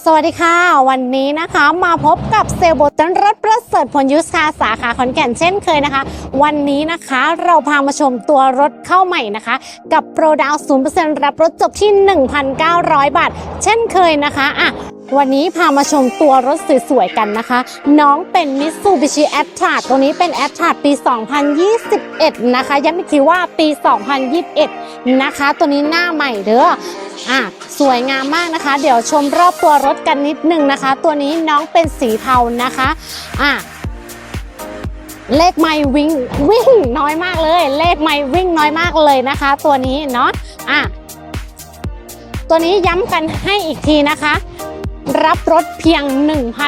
สวัสดีค่ะ วันนี้นะคะมาพบกับเซลล์โบตันรถประเสริฐผลยุทธคาสาขาขอนแก่นเช่นเคยนะคะ วันนี้นะคะเราพามาชมตัวรถเข้าใหม่นะคะ กับโปรดาวศูนย์เปอร์เซ็นต์รับรถจบที่ 1,900 บาท เช่นเคยนะคะอะวันนี้พามาชมตัวรถสวยๆกันนะคะ น้องเป็น Mitsubishi a t t r a ตัวนี้เป็น a t t r a ปี 2021 นะคะย้ำอีกทีว่าปี 2021 นะคะ ตัวนี้หน้าใหม่เด้อ อะสวยงามมากนะคะ เดี๋ยวชมรอบตัวรถกันนิดนึงนะคะ ตัวนี้น้องเป็นสีเทานะคะอะเลขไม่วิ่งวิ่งน้อยมากเลย เลขไม่วิ่งน้อยมากเลยนะคะ ตัวนี้เนาะอะตัวนี้ย้ำกันให้อีกทีนะคะ รับรถเพียง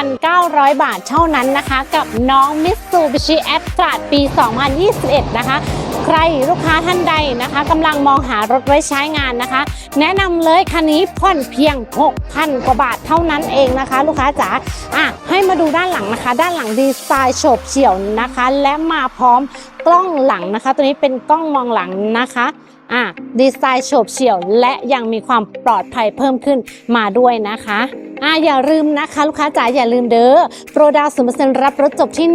1,900 บาทเท่านั้นนะคะ กับน้อง Mitsubishi a t t r a ปี 2021 นะคะ ใครลูกค้าท่านใดนะคะกำลังมองหารถไว้ใช้งานนะคะ แนะนำเลยคันนี้ผ่อนเพียง 6,000 กว่าบาทเท่านั้นเองนะคะ ลูกค้าจ๋าอะให้มาดูด้านหลังนะคะ ด้านหลังดีไซน์โฉบเฉี่ยวนะคะ และมาพร้อมกล้องหลังนะคะ ตัวนี้เป็นกล้องมองหลังนะคะอะดีไซน์โฉบเฉี่ยว และยังมีความปลอดภัยเพิ่มขึ้นมาด้วยนะคะ อ่าอย่าลืมนะคะ ลูกค้าจ๋าอย่าลืมเด้อโปรดาวศูนย์เปอร์เซ็นต์รับรถจบที่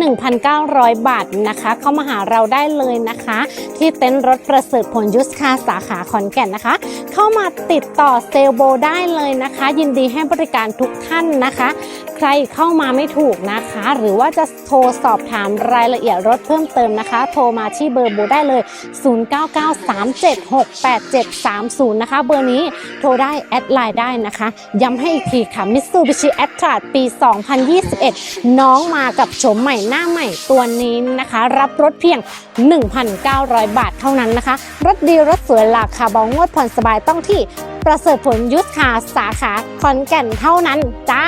1,900 บาทนะคะ เข้ามาหาเราได้เลยนะคะ ที่เต็นท์รถประเสริฐผลยุสคาสาขาขอนแก่นนะคะ เข้ามาติดต่อเซลลโบได้เลยนะคะ ยินดีให้บริการทุกท่านนะคะ ใครเข้ามาไม่ถูกนะคะ หรือว่าจะโทรสอบถามรายละเอียดรถเพิ่มเติมนะคะ โทรมาที่เบอร์โบได้เลย 0993768730 นะคะ เบอร์นี้โทรได้แอดไลน์ได้นะคะ ย้ำให้อีกทีค่ะ Mitsubishi a t t r a ปี 2021 น้องมากับโฉมใหม่หน้าใหม่ตัวนี้นะคะ รับรถเพียง 1,900 บาทเท่านั้นนะคะ รถดีรถสวยราคาเบางวดผ่อนสบายต้องที่ประเสริฐผลยุทธคาสาขาขอนแก่นเท่านั้นจ้า